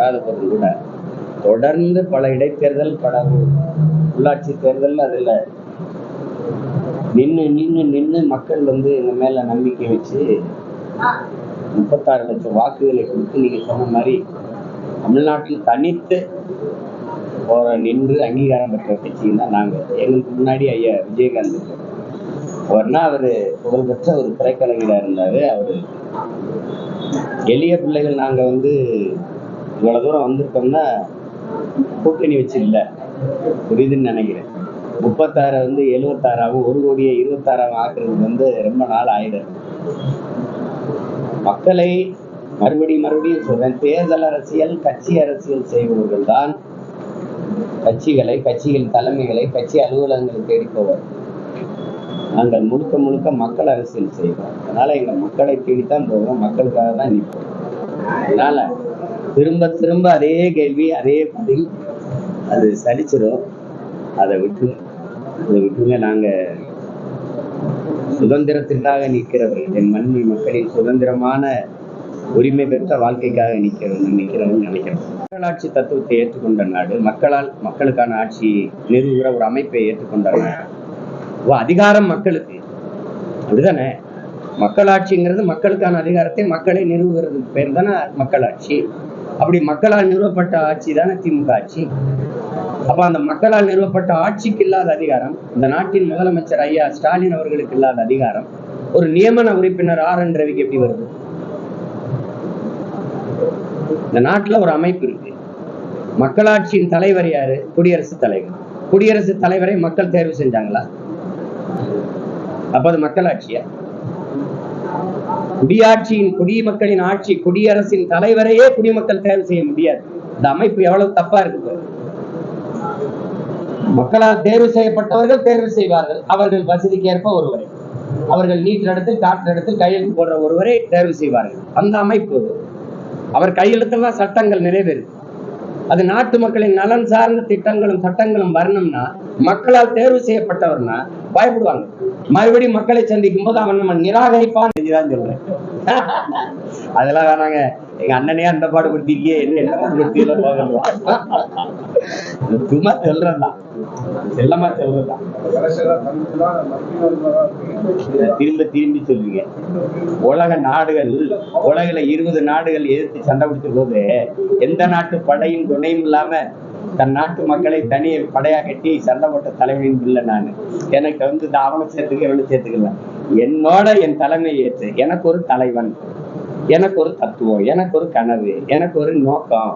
தொடாத போது கூட. தொடர்ந்து பல இடைத்தேர்தல் பல உள்ளாட்சி தேர்தல் அதில் நின்று நின்று நின்று மக்கள் வந்து எங்க மேல நம்பிக்கை வச்சு முப்பத்தாறு லட்சம் வாக்குகளை கொடுத்து நீங்க சொன்ன மாதிரி தமிழ்நாட்டில் தனித்து போற நின்று அங்கீகாரம் பெற்ற கட்சின்னா நாங்க. எங்களுக்கு முன்னாடி ஐயா விஜயகாந்த் அவர்னா அவரு புகழ்பெற்ற ஒரு திரைக்கலைஞராக இருந்தாரு. அவரு எளிய பிள்ளைகள். நாங்க வந்து இவ்வளவு தூரம் வந்திருக்கோம்னா கூட்டணி வச்சு இல்லை. புரியுதுன்னு நினைக்கிறேன். முப்பத்தாறை வந்து எழுபத்தாறாவும் ஒரு கோடியை இருபத்தாறாவும் ஆக்குறதுக்கு வந்து ரொம்ப நாள் ஆயிடும். மக்களை மறுபடியும் மறுபடியும் சொல்றேன். தேர்தல் அரசியல் கட்சி அரசியல் செய்பவர்கள் தான் கட்சிகளை கட்சிகள் தலைமைகளை கட்சி அலுவலகங்களை தேடிப்பவர். நாங்கள் முழுக்க முழுக்க மக்கள் அரசியல் செய்வோம். அதனால எங்க மக்களை தேடித்தான் போவோம். மக்களுக்காக தான் நிற்போம். அதனால திரும்ப திரும்ப அதே கேள்வி அதே பதில் அது சலிச்சிடும் அதை விட்டு அதை விட்டுங்க நாங்க சுதந்திரத்திற்காக நிற்கிறவர்கள் என் மண்ணில் மக்களின் சுதந்திரமான உரிமை பெற்ற வாழ்க்கைக்காக நிற்கிறவங்க நிற்கிறவங்க நினைக்கிறோம். மக்களாட்சி தத்துவத்தை ஏற்றுக்கொண்ட நாடு மக்களால் மக்களுக்கான ஆட்சி நிறுவுகிற ஒரு அமைப்பை ஏற்றுக்கொண்ட நாடு. அதிகாரம் மக்களுக்கு. அப்படிதானே? மக்களாட்சிங்கிறது மக்களுக்கான அதிகாரத்தை மக்களை நிறுவுகிறது. பேர் தானே மக்களாட்சி. அப்படி மக்களால் நிறுவப்பட்ட ஆட்சி தானே திமுக ஆட்சி. அப்ப அந்த மக்களால் நிறுவப்பட்ட ஆட்சிக்கு இல்லாத அதிகாரம் இந்த நாட்டின் முதலமைச்சர் ஐயா ஸ்டாலின் அவர்களுக்கு இல்லாத அதிகாரம் ஒரு நியமன உறுப்பினர் ஆர் என் ரவிக்கு எப்படி வருது. இந்த நாட்டுல ஒரு அமைப்பு இருக்கு. மக்களாட்சியின் தலைவர் யாரு? குடியரசுத் தலைவர். குடியரசுத் தலைவரை மக்கள் தேர்வு செஞ்சாங்களா? அப்ப அது மக்களாட்சியா? குடியாட்சியின் குடிமக்களின் ஆட்சி குடியரசின் தலைவரையே குடிமக்கள் தேர்வு செய்ய முடியாது. இந்த அமைப்பு எவ்வளவு தப்பா இருக்கு மக்களால் தேர்வு செய்யப்பட்டவர்கள் தேர்வு செய்வார்கள். அவர்கள் வசதிக்கு ஏற்ப ஒருவரை. அவர்கள் நீட் எடுத்து காற்று எடுத்து கையெழுத்து போடுற ஒருவரை தேர்வு செய்வார்கள். அந்த அமைப்பு அவர் கையெழுத்துல தான் சட்டங்கள் நிறைவேறும் அது நாட்டு மக்களின் நலன் சார்ந்த திட்டங்களும் சட்டங்களும் வரணும்னா மக்களால் தேர்வு செய்யப்பட்டவர்னா பயப்படுவாங்க. மறுபடியும் மக்களை சந்திக்கும் போது அவன் நம்ம நிராகரிப்பான். தான் சொல்றேன் அதெல்லாம் வேணாங்க. எங்க அண்ணனே அந்த பாடு கொடுத்திருக்கே என்ன என்ன கொடுத்தீங்களோ சும்மா சொல்றேன்தான் செல்லமா சொல்றதுதான் திரும்ப திரும்பி சொல்றீங்க உலக நாடுகள் உலகில இருபது நாடுகள் எதிர்த்து சண்டை பிடிச்ச போது எந்த நாட்டு படையும் துணையும் இல்லாம தன் நாட்டு மக்களை தனி படையா கட்டி சண்டை போட்ட தலைவனின் இல்லை நான். எனக்கு வந்து இந்த அவனை சேர்த்துக்க இவனை சேர்த்துக்கல. என்னோட என் தலைமை ஏற்று எனக்கு ஒரு தலைவன் எனக்கு ஒரு தத்துவம் எனக்கு ஒரு கனவு எனக்கு ஒரு நோக்கம்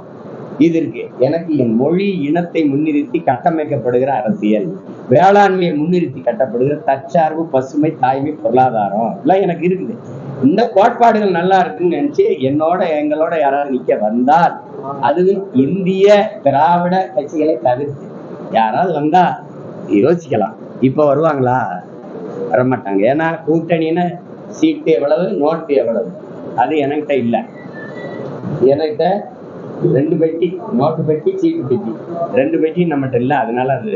இது இருக்கு எனக்கு என் மொழி இனத்தை முன்னிறுத்தி கட்டமைக்கப்படுகிற அரசியல். வேளாண்மையை முன்னிறுத்தி கட்டப்படுகிற தற்சார்பு பசுமை தாய்மை பொருளாதாரம். எல்லாம் எனக்கு இருக்குது. இந்த கோட்பாடுகள் நல்லா இருக்குன்னு நினைச்சு என்னோட எங்களோட யாராவது நிக்க வந்தால் அதுவும் இந்திய திராவிட கட்சிகளை தவிர்த்து. யாராவது வந்தா யோசிக்கலாம். இப்ப வருவாங்களா? வரமாட்டாங்க. ஏன்னா கூட்டணின்னு சீட்டு எவ்வளவு நோட்டு எவ்வளவு? அது என்கிட்ட இல்லை. என்கிட்ட ரெண்டு பெட்டி நோட்டு பெட்டி சீட்டு பெட்டி. ரெண்டு பெட்டி நம்மகிட்ட இல்லை அதனால அது